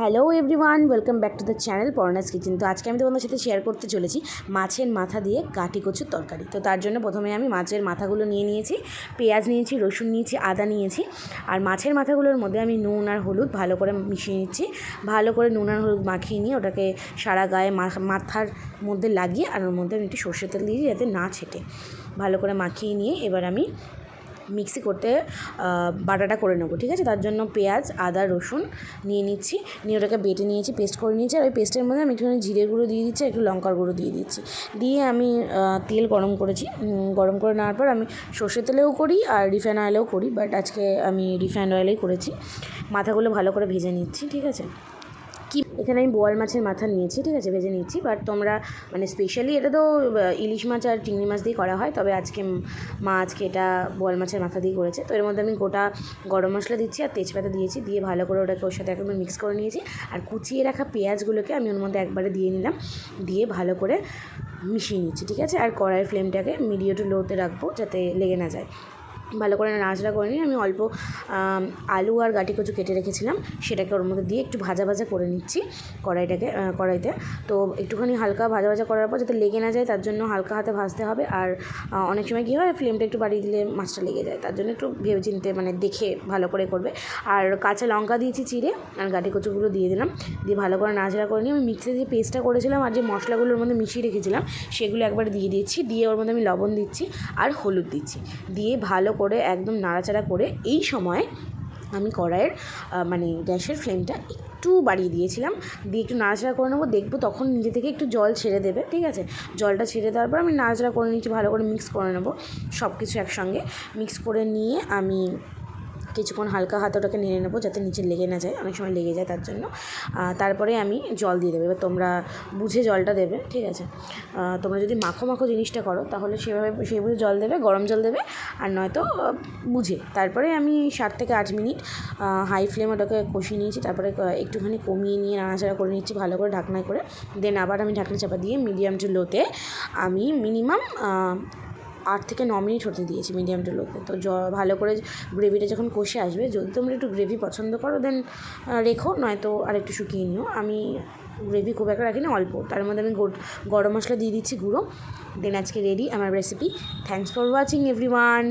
Hello everyone, welcome back to the channel Parna's kitchen. তো আজকে আমি তোমাদের সাথে শেয়ার করতে চলেছি মাছের মাথা দিয়ে কাটি কচুর তরকারি। তো তার জন্য প্রথমে আমি মাছের মাথাগুলো নিয়ে নিয়েছি, পেঁয়াজ নিয়েছি, রসুন নিয়েছি, আদা নিয়েছি। আর মাছের মাথাগুলোর মধ্যে আমি নুন আর হলুদ ভালো করে মিশিয়ে নিচ্ছি। ভালো করে নুন আর হলুদ মাখিয়ে নিয়ে ওটাকে সারা গায়ে মাথার মধ্যে লাগিয়ে আর ওর মধ্যে আমি একটু সর্ষের তেল দিয়ে যাতে না ছেটে। ভালো করে মাখিয়ে নিয়ে এবার আমি মিক্সি করতে বাটাটা করে নেব, ঠিক আছে? তার জন্য পেঁয়াজ, আদা, রসুন নিয়ে নিচ্ছি। নিয়ে ওটাকে বেটে নিয়েছি, পেস্ট করে নিয়েছি। আর ওই পেস্টের মধ্যে আমি একটুখানি জিরে গুঁড়ো দিয়ে দিচ্ছি একটু লঙ্কার গুঁড়ো দিয়ে দিচ্ছি। দিয়ে আমি তেল গরম করেছি। গরম করে নেওয়ার পর আমি সর্ষের তেলেও করি আর রিফাইন অয়েলেও করি, বাট আজকে আমি রিফাইন অয়েলেই করেছি। মাথাগুলো ভালো করে ভেজে নিচ্ছি, ঠিক আছে? এখানে আমি বোয়াল মাছের মাথা নিয়েছি, ঠিক আছে, ভেজে নিচ্ছি বাট তোমরা মানে স্পেশালি এটা তো ইলিশ মাছ আর চিংড়ি মাছ দিয়ে করা হয়, তবে আজকে মা আজকে এটা বোয়াল মাছের মাথা দিয়ে করেছে। তো এর মধ্যে আমি গোটা গরম মশলা দিচ্ছি আর তেজপাতা দিয়েছি, দিয়ে ভালো করে ওটাকে ওর সাথে একবার মিক্স করে নিয়েছি। আর কুচিয়ে রাখা পেঁয়াজগুলোকে আমি ওর মধ্যে একবারে দিয়ে নিলাম, দিয়ে ভালো করে মিশিয়ে নিচ্ছি, ঠিক আছে? আর কড়াইয়ের ফ্লেমটাকে মিডিয়াম টু লোতে রাখব যাতে লেগে না যায়। ভালো করে নাড়াচাড়া করে নিয়ে আমি অল্প আলু আর গাটি কচু কেটে রেখেছিলাম, সেটাকে ওর মধ্যে দিয়ে একটু ভাজা ভাজা করে নিচ্ছি কড়াইটাকে কড়াইতে। তো একটুখানি হালকা ভাজা ভাজা করার পর যাতে লেগে না যায় তার জন্য হালকা হাতে ভাজতে হবে আর অনেক সময় কী হয় ফ্লেমটা একটু বাড়িয়ে দিলে মাছটা লেগে যায়, তার জন্য একটু ভেবে চিনতে মানে দেখে ভালো করে করবে। আর কাঁচা লঙ্কা দিয়েছি চিড়ে আর গাটি কচুগুলো দিয়ে দিলাম, দিয়ে ভালো করে নাড়াচাড়া করে নিয়ে আমি মিক্সি যে পেস্টটা করেছিলাম আর যে মশলাগুলোর মধ্যে মিশিয়ে রেখেছিলাম, সেগুলো একবার দিয়ে দিচ্ছি, দিয়ে ওর মধ্যে আমি লবণ দিচ্ছি আর হলুদ দিচ্ছি, দিয়ে ভালো করে একদম নাড়াচাড়া করে এই সময় আমি কড়াইয়ের মানে গ্যাসের ফ্লেমটা একটু বাড়িয়ে দিয়েছিলাম। দিয়ে একটু নাড়াচাড়া করে নেব, দেখব তখন নিজে থেকে একটু জল ছেড়ে দেবে, ঠিক আছে? জলটা ছেড়ে দেওয়ার পর আমি নাড়াচাড়া করে নিচ্ছি, ভালো করে মিক্স করে নেব। সব কিছু একসঙ্গে মিক্স করে নিয়ে আমি কিছুক্ষণ হালকা হাতে ওটাকে নেড়ে নেব যাতে নিচে লেগে না যায়, অনেক সময় লেগে যায় তার জন্য। তারপরে আমি জল দিয়ে দেবো। এবার তোমরা বুঝে জলটা দেবে, ঠিক আছে? তোমরা যদি মাখো মাখো জিনিসটা করো, তাহলে সেভাবে সেই বুঝে জল দেবে, গরম জল দেবে, আর নয়তো বুঝে। তারপরে আমি সাত থেকে আট মিনিট হাই ফ্লেমে ওটাকে কষিয়ে নিয়েছি, তারপরে একটুখানি কমিয়ে নিয়ে নাড়াচাড়া করে নিচ্ছি ভালো করে ঢাকনায় করে। দেন আবার আমি ঢাকনা চাপা দিয়ে মিডিয়াম টু লোতে আমি মিনিমাম আট থেকে ন মিনিট হতে দিয়েছি মিডিয়াম টু লোতে তো। জ, ভালো করে গ্রেভিটা যখন কষে আসবে, যদি তোমরা একটু গ্রেভি পছন্দ করো দেন রেখো, নয়তো আর একটু শুকিয়ে নিও। আমি গ্রেভি খুব একটা রাখি না অল্প। তার মধ্যে আমি গরম মশলা দিয়ে দিচ্ছি গুঁড়ো। দেন আজকে রেডি আমার recipe thanks for watching everyone